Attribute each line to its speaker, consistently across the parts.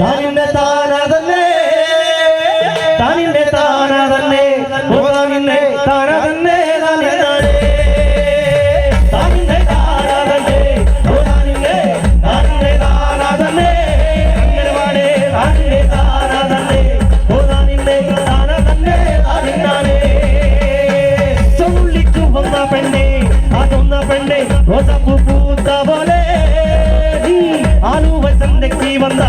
Speaker 1: താനിന്റെ താന തന്നെ താനിന്റെ താന തന്നെ താനിന്റെ താന തന്നെ പെണ്ണേ അതൊന്ന പെണ്ണേ റോസാപ്പൂ പൂത്ത പോലെ. നീ ആലുവ ചന്തയ്ക്ക് വന്നാ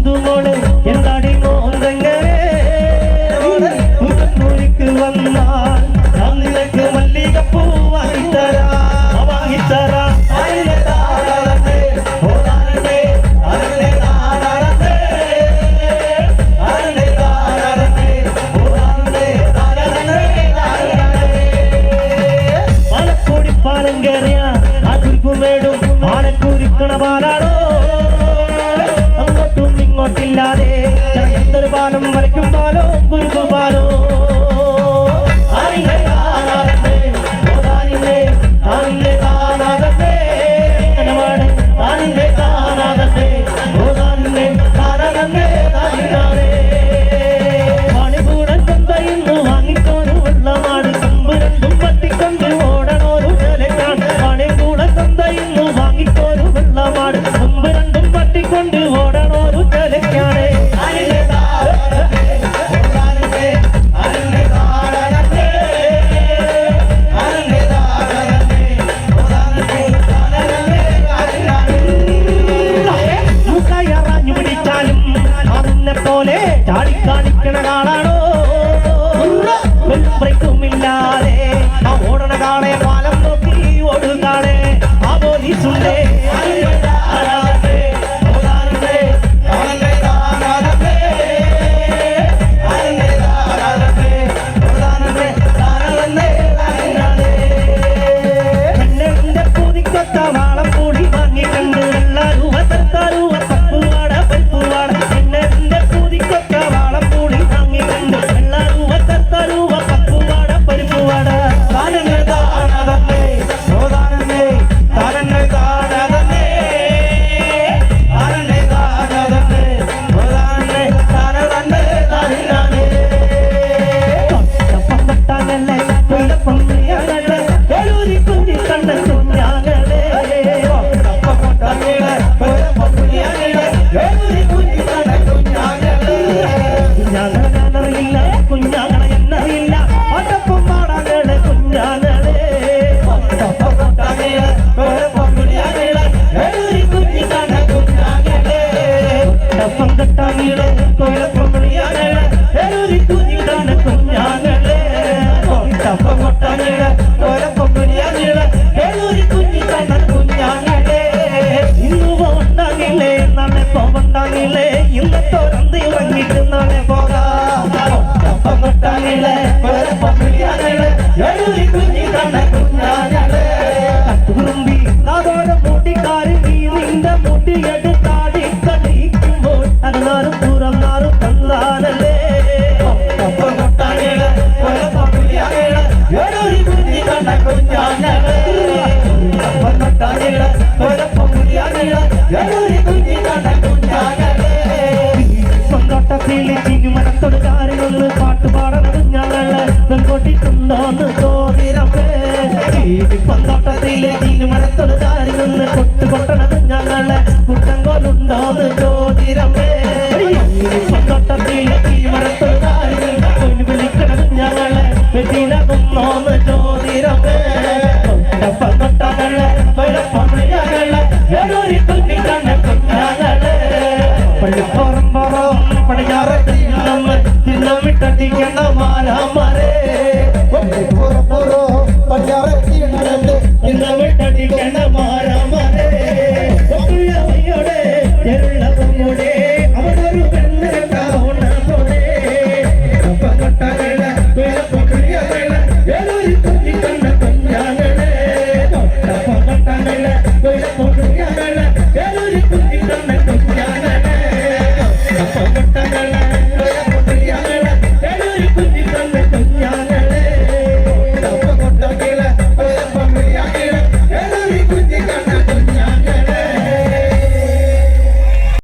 Speaker 1: the Mandela. വിലാസം കെട്ടാനീട് തൊഴിലപ്പം പണിയാനേട് ഏതൊരു കുഞ്ഞിടാന കുഞ്ഞാനേട് കൊട്ടപ്പം കൊട്ടാനേട് തൊഴിലപ്പം പണിയാനേട് ഏതൊരു കുഞ്ഞിടാന കുഞ്ഞാനേട് ഇന്ന് പോകണ്ടാകില്ലേ നാളെ പോകണ്ടാകില്ലേ ഇന്ന് തുറന്ന് ഇറങ്ങിയിട്ട് നാളെ പോകാം കൊട്ടപ്പം ശബ്ദം കൊട്ടിട്ടുണ്ടോന്ന് തോന്നിരപ്പേ പന്തോട്ടത്തിലെ മരത്തോട് താരി നിന്ന് കൊട്ടു കൊട്ടണത് ഞങ്ങളെ കുട്ടം കൊണ്ടുണ്ടോന്ന് ചോദിരപ്പേ പന്തോട്ടത്തിലെ മരത്തോട് താരി നിന്ന് കൊണ്ടു വിളിക്കണത് ഞങ്ങളെ വെച്ചിന കൊന്നോന്ന് ചോദിരപ്പേ പന്തോട്ടങ്ങളെ പഴപ്പമ്മയാകളെ ഞാനൊരു കുഞ്ഞിക്കാണ് കൊണ്ടാകളെ പള്ളിപ്പുറം പുറം പടിഞ്ഞാറ തിരുന്നമിട്ടടിക്കേണ്ട മാലാമാരെ. Por, por,